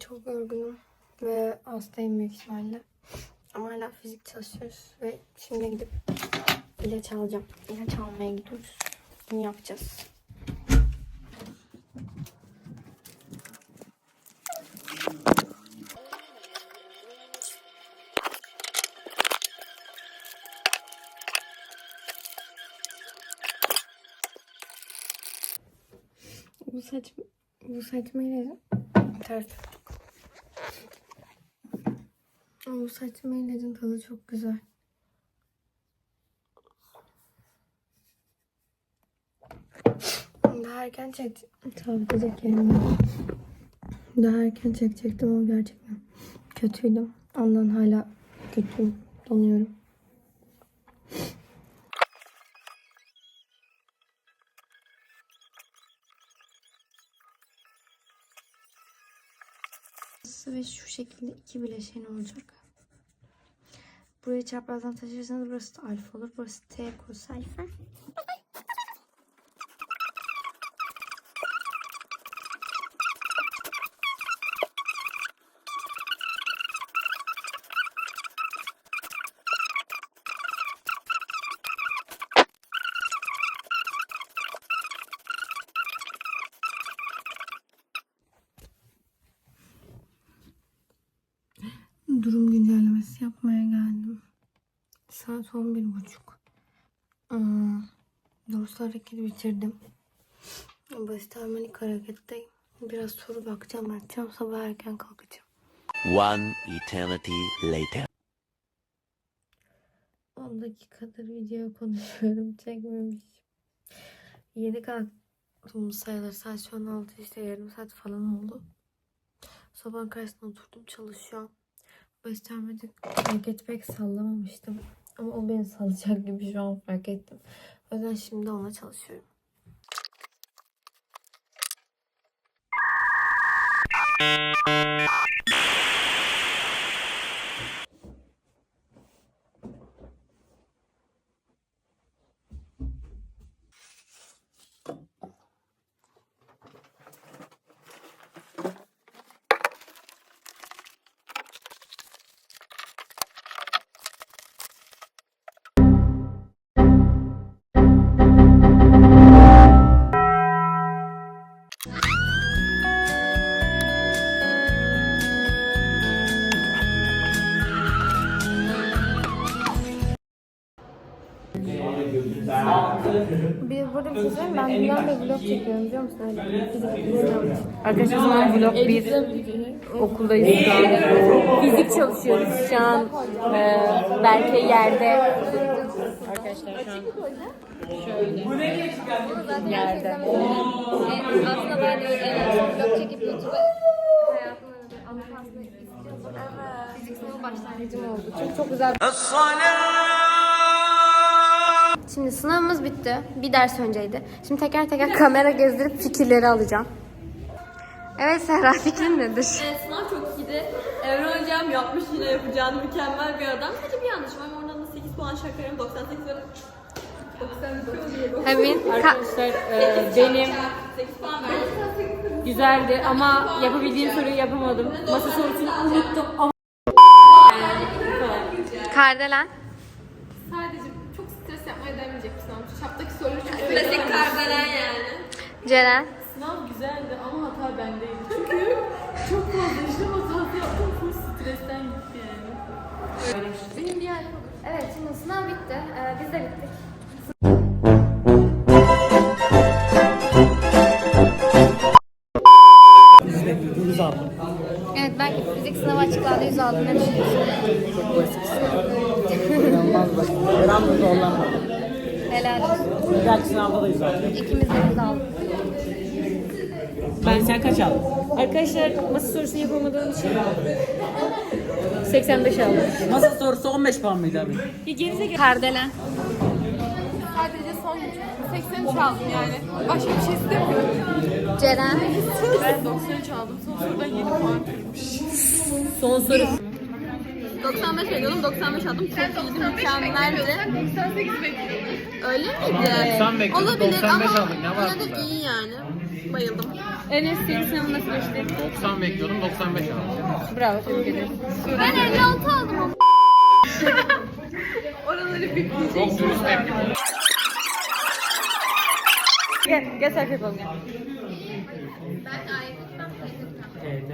Çok yorgunum ve hastayım büyük ihtimalle. Ama hala fizik çalışıyoruz ve şimdi gidip ilaç alacağım. İlaç almaya gidiyoruz. Bunu yapacağız. Bu saç bu saçma ilacın ters bu saçma ilacın tadı çok güzel. Daha erken çek Sağlıkacak yerimde. Daha erken çekecektim ama gerçekten kötüydüm. Ondan hala kötüyüm. Donuyorum. Ve şu şekilde iki bileşen olacak. Burayı çaprazdan taşırsanız burası da alfa olur. Burası T kos alfa. Durum güncellemesi yapmaya geldim. Saat 11.30. Hmm. Doğrusu hareketi bitirdim. Basit harmonik hareketteyim. Biraz soru bakacağım, bakacağım. Sabah erken kalkacağım. One eternity later. 10 dakikadır video konuşuyorum. Çekmemişim. Yeni kalktım sayılır. Saat şu an 6 işte yarım saat falan oldu. Sabah karşısında oturdum çalışıyorum. Harmonik hareket pek sallamamıştım. Ama o beni salacak gibi şu an fark ettim. O yüzden şimdi ona çalışıyorum. Bir burada bir şey söyleyeyim. Ben Bey vlog çekiyorum biliyor musun? Öyle fizik bilmiyorum. Arkadaşlar o zaman vlog 1 okuldayız şu an. Fizik çalışıyoruz şu an. Ee, belki yerde. Arkadaşlar şu an şöyle yerde. Aslında ben de vlog çekip YouTube'a hayatımı anlatmasını istiyordum. Fizik sınavı başlangıcım oldu. Çünkü çok güzel Şimdi sınavımız bitti. Bir ders önceydi. Şimdi teker teker kamera gezdirip fikirleri alacağım. Evet Serra fikrin nedir? Evet, sınav çok iyiydi. Emre hocam yapmış yine yapacağını mükemmel bir adam. Sadece bir yanlış var. Oradan da 8 puan şakarım. 98 var. 99 Emin. Ka- Arkadaşlar e, benim 8 puan verdim. güzeldi ama yapabildiğim soruyu yapamadım. Masa sorusunu unuttum ama Kardelen. Çok değmeyecek bir sınav. Çaptaki soruları çok Klasik karbelen yani. Ceren. Sınav güzeldi ama hata bendeydi. Çünkü çok fazla işlem hatası yaptım. Full stresten gitti yani. Benim bir Evet şimdi sınav bitti. Ee, biz de bittik. Evet ben fizik sınavı açıklandı 100 aldım. Ne düşünüyorsun? İnanılmaz basit. Gram da zorlanmadım. Helal olsun. Bir dahaki sınavda da güzel. İkimiz de 100 aldık. Ben sen kaç aldın? arkadaşlar masa sorusunu yapamadığım için 85 aldım. Masa sorusu 15 puan mıydı abi? Kardelen. sadece son 83 aldım yani. Başka bir şey istemiyorum. Ceren. Ben 93 aldım. Son sorudan 7 puan kırmış. Son soru. 95 bekliyordum, 95 aldım. Sen Çok 95 mükemmeldi. 98 bekliyorsun. Öyle miydi? 90 bekliyordum, Olabilir 95 ama aldık, ne var yine de iyi yani. Bayıldım. En eski sınavında süreçti. 90 bekliyordum 95 aldım. Bravo tebrik ederim. Ben 56 aldım ama. Oraları bir Çok dürüst tepki. Gel, gel erkek ol. Ben ayrıldım.